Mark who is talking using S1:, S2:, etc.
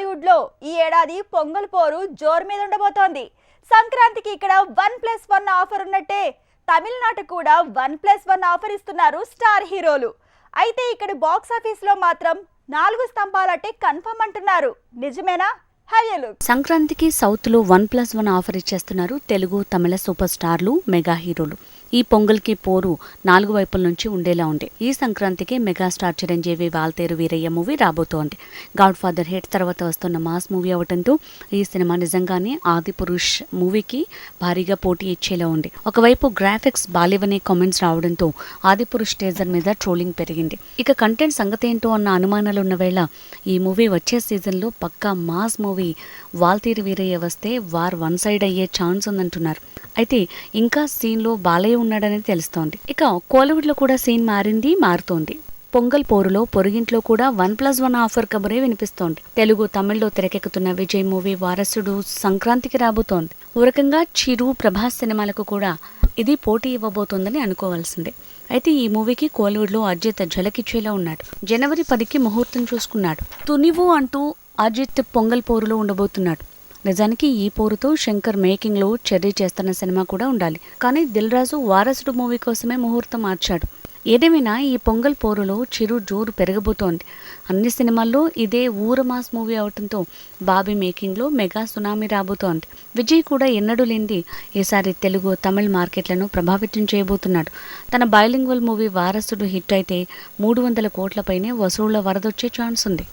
S1: కోలీవుడ్లో ఈ ఏడాది పొంగల్ పోరు జోరు మీద ఉండబోతోంది. సంక్రాంతికి ఇక్కడ వన్ ప్లస్ వన్ ఆఫర్ ఉన్నట్టే తమిళనాడు కూడా వన్ ప్లస్ వన్ ఆఫర్ ఇస్తున్నారు స్టార్ హీరోలు. అయితే ఇక్కడ బాక్స్ ఆఫీస్లో మాత్రం నాలుగు స్తంభాలంటే కన్ఫర్మ్ అంటున్నారు. నిజమేనా?
S2: సంక్రాంతికి సౌత్లో వన్ ప్లస్ వన్ ఆఫర్ ఇచ్చేస్తున్నారు తెలుగు తమిళ సూపర్ స్టార్లు మెగా హీరోలు. ఈ పొంగల్కి పోరు నాలుగు వైపుల నుంచి ఉండేలా ఉంది. ఈ సంక్రాంతికి మెగాస్టార్ చిరంజీవి వాల్తేరు వీరయ్య మూవీ రాబోతోంది. గాడ్ ఫాదర్ హిట్ తర్వాత వస్తున్న మాస్ మూవీ అవడంతో ఈ సినిమా నిజంగానే ఆది పురుష్ మూవీకి భారీగా పోటీ ఇచ్చేలా ఉంది. ఒకవైపు గ్రాఫిక్స్ బాలేవనే కామెంట్స్ రావడంతో ఆది పురుష్ టేజర్ మీద ట్రోలింగ్ పెరిగింది. ఇక కంటెంట్ సంగతి ఏంటో అన్న అనుమానాలు ఉన్న వేళ ఈ మూవీ వచ్చే సీజన్లో పక్కా మాస్ మూవీ వాల్తీరు వీరయ్య వస్తే వార్ వన్ సైడ్ అయ్యే ఛాన్స్ ఉందంటున్నారు. అయితే ఇంకా సీన్లో బాలయ్య ఉన్నాడనేది తెలుస్తోంది. ఇక కోలీవుడ్లో కూడా సీన్ మారింది మారుతోంది. పొంగల్ పోరులో పొరుగింట్లో కూడా వన్ ప్లస్ వన్ ఆఫర్ కబరే వినిపిస్తోంది. తెలుగు తమిళ్ళో తెరకెక్కుతున్న విజయ్ మూవీ వారసుడు సంక్రాంతికి రాబోతోంది. ఓ చిరు ప్రభాస్ సినిమాలకు కూడా ఇది పోటీ ఇవ్వబోతోందని అనుకోవాల్సిందే. అయితే ఈ మూవీకి కోలీవుడ్లో అజిత్ ఝలకిచ్చేలా ఉన్నాడు. జనవరి పదికి ముహూర్తం చూసుకున్నాడు. తునివు అంటూ అజిత్ పొంగల్ పోరులో ఉండబోతున్నాడు. నిజానికి ఈ పోరుతో శంకర్ మేకింగ్లో చర్య చెర్రీ చేస్తున్న సినిమా కూడా ఉండాలి. కానీ దిల్ రాజు వారసుడు మూవీ కోసమే ముహూర్తం మార్చాడు. ఏదేమైనా ఈ పొంగల్ పోరులో చిరు జోరు పెరగబోతోంది. అన్ని సినిమాల్లో ఇదే ఊరమాస్ మూవీ అవటంతో బాబీ మేకింగ్లో మెగా సునామీ రాబోతోంది. విజయ్ కూడా ఎన్నడూ లేనిది ఈసారి తెలుగు తమిళ్ మార్కెట్లను ప్రభావితం చేయబోతున్నాడు. తన బైలింగ్వల్ మూవీ వారసుడు హిట్ అయితే మూడు వందల కోట్లపైనే వసూళ్ళ వరదొచ్చే ఛాన్స్ ఉంది.